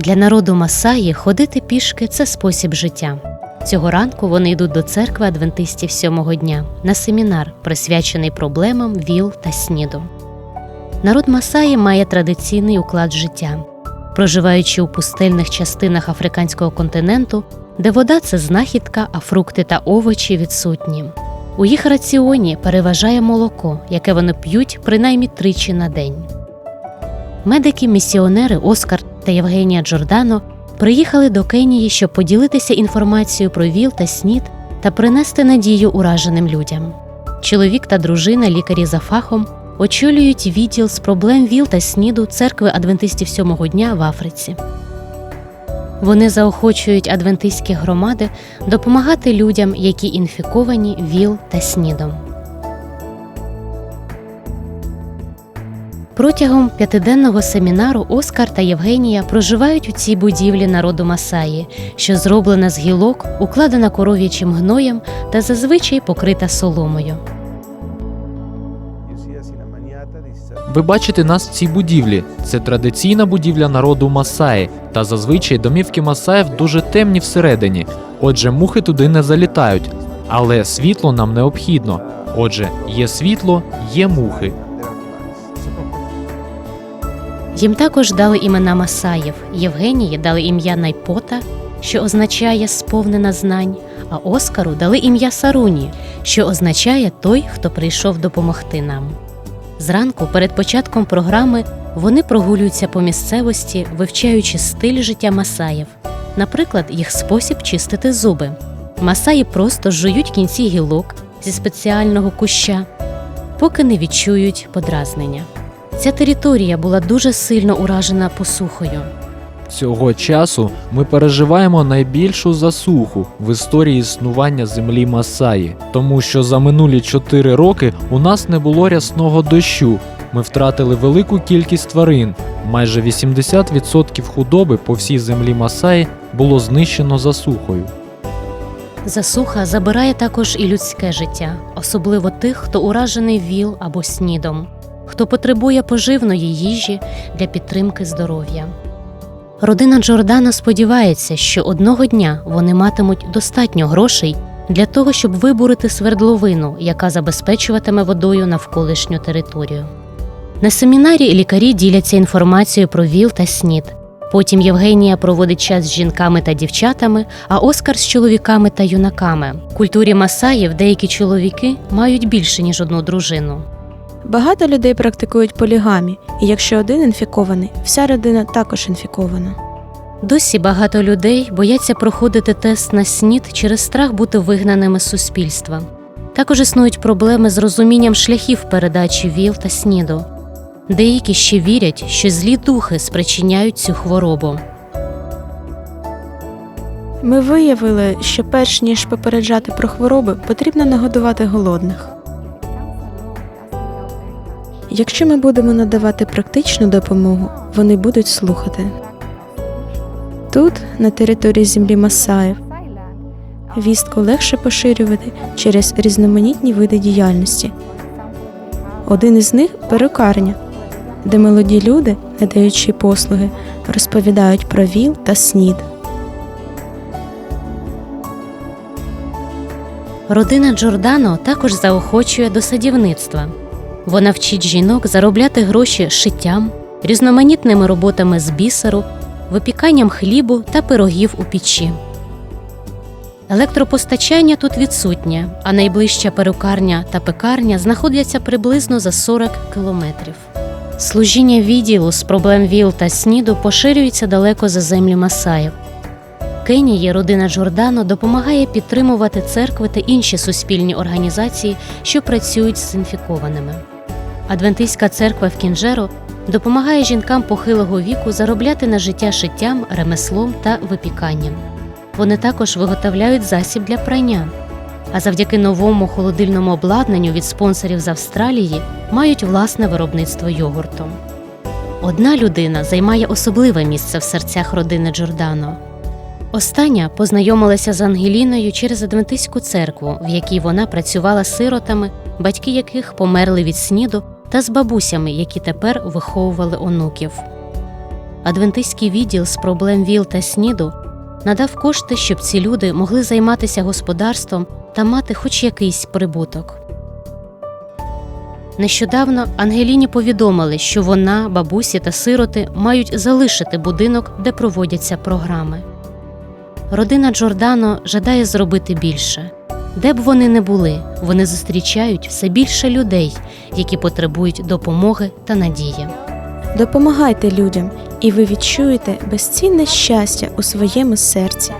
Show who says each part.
Speaker 1: Для народу Масаї ходити пішки це спосіб життя. Цього ранку вони йдуть до церкви адвентистів сьомого дня на семінар, присвячений проблемам ВІЛ та СНІДу. Народ Масаї має традиційний уклад життя. Проживаючи у пустельних частинах африканського континенту, де вода це знахідка, а фрукти та овочі відсутні. У їх раціоні переважає молоко, яке вони п'ють принаймні тричі на день. Медики-місіонери Оскар та Євгенія Джордано приїхали до Кенії, щоб поділитися інформацією про ВІЛ та СНІД та принести надію ураженим людям. Чоловік та дружина, лікарі за фахом, очолюють відділ з проблем ВІЛ та СНІДу церкви адвентистів сьомого дня в Африці. Вони заохочують адвентистські громади допомагати людям, які інфіковані ВІЛ та СНІДом. Протягом п'ятиденного семінару Оскар та Євгенія проживають у цій будівлі народу Масаї, що зроблена з гілок, укладена коров'ячим гноєм та зазвичай покрита соломою.
Speaker 2: Ви бачите нас в цій будівлі. Це традиційна будівля народу Масаї, та зазвичай домівки Масаїв дуже темні всередині. Отже, мухи туди не залітають. Але світло нам необхідно. Отже, є світло, є мухи.
Speaker 1: Їм також дали імена Масаїв. Євгенії дали ім'я Найпота, що означає сповнена знань, а Оскару дали ім'я Саруні, що означає той, хто прийшов допомогти нам. Зранку, перед початком програми, вони прогулюються по місцевості, вивчаючи стиль життя Масаїв, наприклад, їх спосіб чистити зуби. Масаї просто жують кінці гілок зі спеціального куща, поки не відчують подразнення. Ця територія була дуже сильно уражена посухою.
Speaker 2: Цього часу ми переживаємо найбільшу засуху в історії існування землі Масаї, тому що за минулі 4 роки у нас не було рясного дощу. Ми втратили велику кількість тварин. Майже 80% худоби по всій землі Масаї було знищено засухою.
Speaker 1: Засуха забирає також і людське життя, особливо тих, хто уражений ВІЛ або снідом, хто потребує поживної їжі для підтримки здоров'я. Родина Джордана сподівається, що одного дня вони матимуть достатньо грошей для того, щоб вибурити свердловину, яка забезпечуватиме водою навколишню територію. На семінарі лікарі діляться інформацією про ВІЛ та СНІД. Потім Євгенія проводить час з жінками та дівчатами, а Оскар з чоловіками та юнаками. В культурі Масаїв деякі чоловіки мають більше ніж одну дружину.
Speaker 3: Багато людей практикують полігамі, і якщо один інфікований, вся родина також інфікована.
Speaker 1: Досі багато людей бояться проходити тест на СНІД через страх бути вигнаними з суспільства. Також існують проблеми з розумінням шляхів передачі ВІЛ та СНІДу. Деякі ще вірять, що злі духи спричиняють цю хворобу.
Speaker 3: Ми виявили, що перш ніж попереджати про хвороби, потрібно нагодувати голодних. Якщо ми будемо надавати практичну допомогу, вони будуть слухати. Тут, на території землі Масаїв, вістку легше поширювати через різноманітні види діяльності. Один із них перукарня, де молоді люди, надаючи послуги, розповідають про ВІЛ та СНІД.
Speaker 1: Родина Джордано також заохочує до садівництва. Вона вчить жінок заробляти гроші шиттям, різноманітними роботами з бісеру, випіканням хлібу та пирогів у печі. Електропостачання тут відсутнє, а найближча перукарня та пекарня знаходяться приблизно за 40 кілометрів. Служіння відділу з проблем ВІЛ та СНІДу поширюється далеко за землі Масаїв. Кенії родина Джордано допомагає підтримувати церкви та інші суспільні організації, що працюють з інфікованими. Адвентистська церква в Кінжеро допомагає жінкам похилого віку заробляти на життя шиттям, ремеслом та випіканням. Вони також виготовляють засіб для прання. А завдяки новому холодильному обладнанню від спонсорів з Австралії мають власне виробництво йогурту. Одна людина займає особливе місце в серцях родини Джордано. Остання познайомилася з Ангеліною через Адвентистську церкву, в якій вона працювала сиротами, батьки яких померли від сніду, та з бабусями, які тепер виховували онуків. адвентистський відділ з проблем ВІЛ та СНІДу надав кошти, щоб ці люди могли займатися господарством та мати хоч якийсь прибуток. Нещодавно Ангеліні повідомили, що вона, бабусі та сироти мають залишити будинок, де проводяться програми. Родина Джордано жадає зробити більше. Де б вони не були, вони зустрічають все більше людей, які потребують допомоги та надії.
Speaker 3: Допомагайте людям, і ви відчуєте безцінне щастя у своєму серці.